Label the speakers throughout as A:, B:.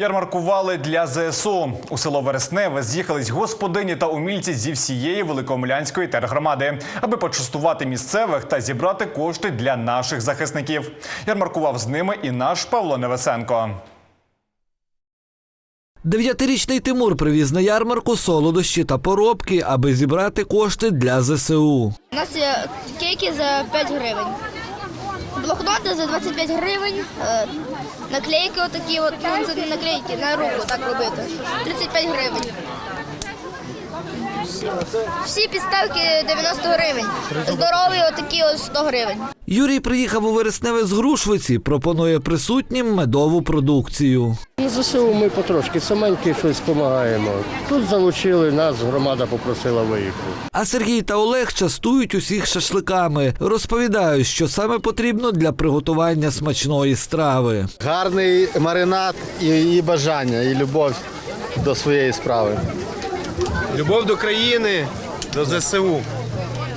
A: Ярмаркували для ЗСУ. У село Вересневе з'їхались господині та умільці зі всієї Великомлянської тергромади, аби почастувати місцевих та зібрати кошти для наших захисників. Ярмаркував з ними і наш Павло Невесенко.
B: Дев'ятирічний Тимур привіз на ярмарку солодощі та поробки, аби зібрати кошти для ЗСУ.
C: У нас є кейки за 5 гривень. Блокноти за 25 гривень, е, наклейки отакі, от, ну, це не наклейки, на руку так робити. 35 гривень. Всі підставки 90 гривень. Здорові отакі ось 100 гривень.
B: Юрій приїхав у Вересневе з Грушвиці, пропонує присутнім медову продукцію.
D: Ну, ЗСУ ми потрошки саменьки щось допомагаємо. Тут залучили нас, громада попросила виїхати.
B: А Сергій та Олег частують усіх шашликами. Розповідають, що саме потрібно для приготування смачної страви.
E: Гарний маринад і, і бажання, і любов до своєї справи. Любов до країни, до ЗСУ.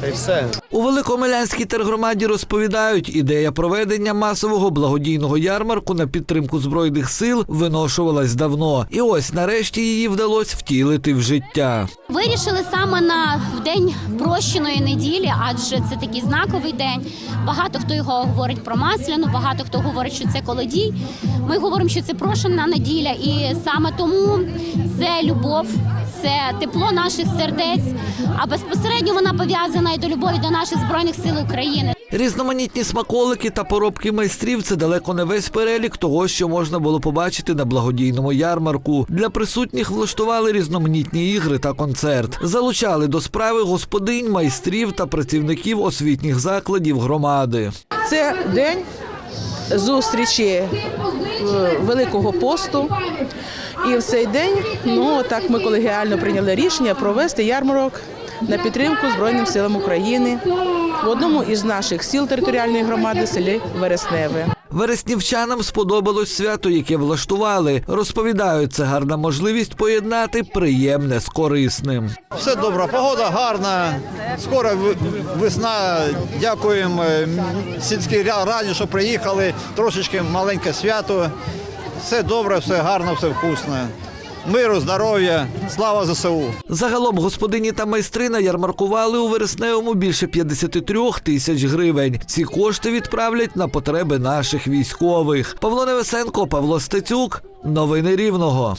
E: Та й все.
B: У Великомилянській тергромаді розповідають, ідея проведення масового благодійного ярмарку на підтримку збройних сил виношувалась давно, і ось нарешті її вдалося втілити в життя.
F: Вирішили саме на день прощеної неділі, адже це такий знаковий день. Багато хто його говорить про масляну, багато хто говорить, що це колодій. Ми говоримо, що це прошена неділя, і саме тому це любов, це тепло наших сердець. А безпосередньо вона пов'язана і до любові до наших збройних сил України.
B: Різноманітні смаколики та поробки майстрів це далеко не весь перелік того, що можна було побачити на благодійному ярмарку. Для присутніх влаштували різноманітні ігри та концерт. Залучали до справи господинь, майстрів та працівників освітніх закладів громади.
G: Це день зустрічі е, Великого посту. І в цей день, ну так ми колегіально прийняли рішення провести ярмарок на підтримку Збройним силам України в одному із наших сіл територіальної громади селі Вересневе.
B: Вереснівчанам сподобалось свято, яке влаштували. Розповідають, це гарна можливість поєднати приємне з корисним.
H: Все добре, погода гарна. Скоро весна. Дякуємо е, сільській раді, що приїхали. Трошечки маленьке свято. Все добре, все гарно, все вкусне. Миру, здоров'я, слава ЗСУ.
B: Загалом господині та майстрина ярмаркували у вересневому більше 53 тисяч гривень. Ці кошти відправлять на потреби наших військових. Павло Невесенко, Павло Стецюк. Новини Рівного.